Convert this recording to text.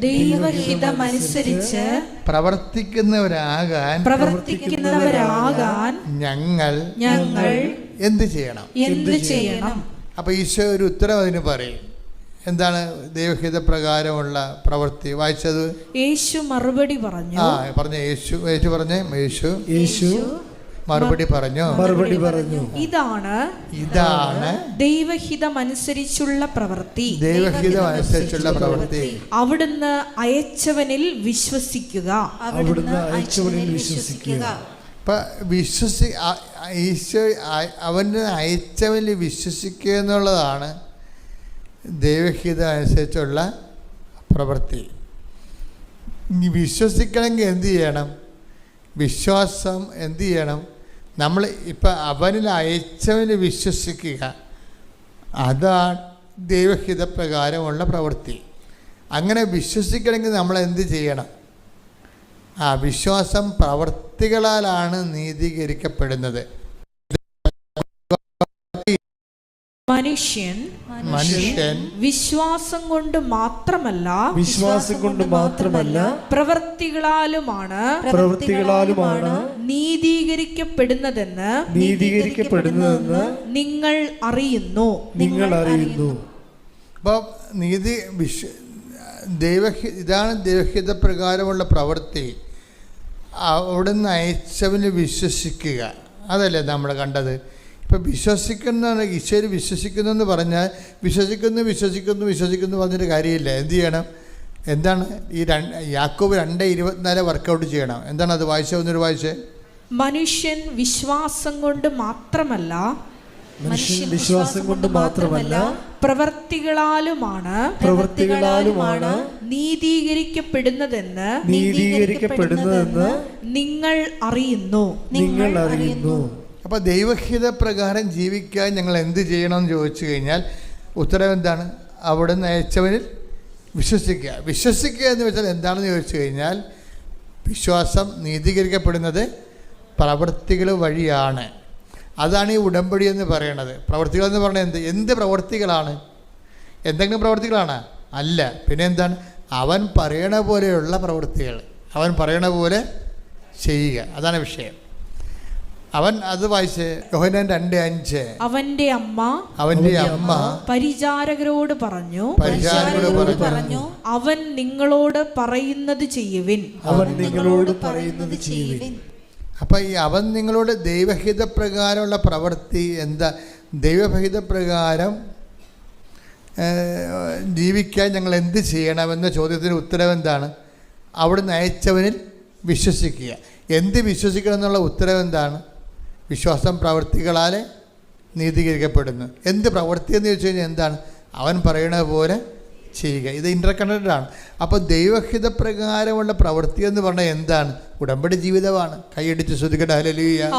ദൈവഹിതമനുസരിച്ച് പ്രവർത്തിക്കുന്നവരാകാൻ പ്രവർത്തിക്കുന്നവരാകാൻ ഞങ്ങൾ ഞങ്ങൾ എന്ത് ചെയ്യണം? എന്ത് ചെയ്യണം? അപ്പൊ ഈശോ ഒരു ഉത്തരം അതിന് പറയും. എന്താണ് ദൈവഹിത പ്രകാരമുള്ള പ്രവൃത്തി? വായിച്ചത്? യേശു മറുപടി പറഞ്ഞു. ആ പറഞ്ഞു യേശു യേശു പറഞ്ഞേ? യേശു യേശു മറുപടി പറഞ്ഞു. മറുപടി പറഞ്ഞു. ഇതാണ് ഇതാണ് ദൈവഹിതം അനുസരിച്ചുള്ള പ്രവൃത്തി. ദൈവഹിതം അനുസരിച്ചുള്ള പ്രവൃത്തി. അവിടുന്ന് അയച്ചവനിൽ വിശ്വസിക്കുക. അവിടുന്ന് അയച്ചവനിൽ വിശ്വസിക്കുക. ഇപ്പം വിശ്വസി ഈശോ അവന് അയച്ചവനിൽ വിശ്വസിക്കുക എന്നുള്ളതാണ് ദൈവഹിതം അനുസരിച്ചുള്ള പ്രവൃത്തി വിശ്വസിക്കണമെങ്കിൽ എന്ത് ചെയ്യണം? വിശ്വാസം എന്ത് ചെയ്യണം? നമ്മൾ ഇപ്പം അവനിൽ അയച്ചവന് വിശ്വസിക്കുക. അതാണ് ദൈവഹിതപ്രകാരമുള്ള പ്രവൃത്തി. അങ്ങനെ വിശ്വസിക്കണമെങ്കിൽ നമ്മൾ എന്ത് ചെയ്യണം? ആ വിശ്വാസം പ്രവർത്തികളാലാണ് നീതീകരിക്കപ്പെടുന്നത്. മനുഷ്യൻ മനുഷ്യൻ വിശ്വാസം കൊണ്ട് മാത്രമല്ല വിശ്വാസം കൊണ്ട് മാത്രമല്ല പ്രവൃത്തികളാലുമാണ് പ്രവൃത്തികളാലുമാണ് നീതീകരിക്കപ്പെടുന്നതെന്ന് നീതീകരിക്കപ്പെടുന്നതെന്ന് നിങ്ങൾ അറിയുന്നു. നിങ്ങൾ അറിയുന്നു. അപ്പോൾ നീതി വിശ്വ ദൈവ ഇതാണ് ദൈവഹിത പ്രകാരമുള്ള പ്രവൃത്തി. അവിടുന്ന് അയച്ചവന് വിശ്വസിക്കുക. അതല്ലേ നമ്മൾ കണ്ടത്? ഇപ്പം വിശ്വസിക്കുന്ന ഈശ്വർ വിശ്വസിക്കുന്നു എന്ന് പറഞ്ഞാൽ വിശ്വസിക്കുന്നു വിശ്വസിക്കുന്നു വിശ്വസിക്കുന്നു പറഞ്ഞിട്ട് കാര്യമില്ല. എന്ത് ചെയ്യണം? എന്താണ് ഈ രണ്ട് യാക്കോബ് രണ്ട് ഇരുപത്തിനാല് വർക്കൗട്ട് ചെയ്യണം. എന്താണ് അത് വായിച്ച? ഒന്നൊരു വായിച്ചേ. മനുഷ്യൻ വിശ്വാസം കൊണ്ട് മാത്രമല്ല മനുഷ്യൻ വിശ്വാസം കൊണ്ട് മാത്രമല്ല പ്രവർത്തികളാലുമാണ് പ്രവൃത്തികളാലുമാണ് നീതീകരിക്കപ്പെടുന്നതെന്ന് നീതീകരിക്കപ്പെടുന്നതെന്ന് നിങ്ങൾ അറിയുന്നു. നിങ്ങൾ അറിയുന്നു. അപ്പോൾ ദൈവഹിത പ്രകാരം ജീവിക്കാൻ ഞങ്ങൾ എന്ത് ചെയ്യണമെന്ന് ചോദിച്ചു കഴിഞ്ഞാൽ ഉത്തരം എന്താണ്? അവിടുന്ന് അയച്ചവനിൽ വിശ്വസിക്കുക. വിശ്വസിക്കുക എന്ന് വെച്ചാൽ എന്താണെന്ന് ചോദിച്ചു കഴിഞ്ഞാൽ വിശ്വാസം നീതീകരിക്കപ്പെടുന്നത് പ്രവൃത്തികൾ വഴിയാണ്. അതാണ് ഈ ഉടമ്പടി എന്ന് പറയുന്നത് പ്രവൃത്തികൾ എന്ന് പറഞ്ഞാൽ എന്ത്? എന്ത് പ്രവൃത്തികളാണ് എന്തെങ്കിലും പ്രവൃത്തികളാണ് അല്ല. പിന്നെ എന്താണ്? അവൻ പറയണ പോലെയുള്ള പ്രവൃത്തികൾ അവൻ പറയണ പോലെ ചെയ്യുക. അതാണ് വിഷയം. അവൻ അത് വായിച്ച് യോഹനാൻ രണ്ട് അഞ്ച്. അവന്റെ അമ്മ അവന്റെ അമ്മ പരിചാരകരോട് പറഞ്ഞു പരിചാരകരോട് പറഞ്ഞു. അവൻ നിങ്ങളോട് പറയുന്നത് ചെയ്യുവിൻ. അവൻ നിങ്ങളോട് പറയുന്നത് ചെയ്യുവിൻ. അപ്പൊ ഈ അവൻ നിങ്ങളോട് ദൈവഹിത പ്രകാരമുള്ള പ്രവൃത്തി എന്താ? ദൈവഹിത പ്രകാരം ജീവിക്കാൻ ഞങ്ങൾ എന്ത് ചെയ്യണമെന്ന ചോദ്യത്തിന് ഉത്തരം എന്താണ്? അവിടുന്ന് നയിച്ചവനിൽ വിശ്വസിക്കുക. എന്ത് വിശ്വസിക്കണം എന്നുള്ള ഉത്തരം എന്താണ്? വിശ്വാസം പ്രവൃത്തികളാൽ നീതീകരിക്കപ്പെടുന്നു. എന്ത് പ്രവൃത്തി എന്ന് ചോദിച്ചു കഴിഞ്ഞാൽ എന്താണ്? അവൻ പറയുന്നത് പോലെ ചെയ്യുക. ഇത് ഇന്റർ കണക്റ്റഡ് ആണ്. അപ്പോൾ ദൈവഹിത പ്രകാരമുള്ള പ്രവൃത്തി എന്ന് പറഞ്ഞാൽ എന്താണ്? ഉടമ്പടി ജീവിതമാണ്. കൈയടിച്ച് ശ്രുതിക്കട്ടെ ഹല്ലേലൂയ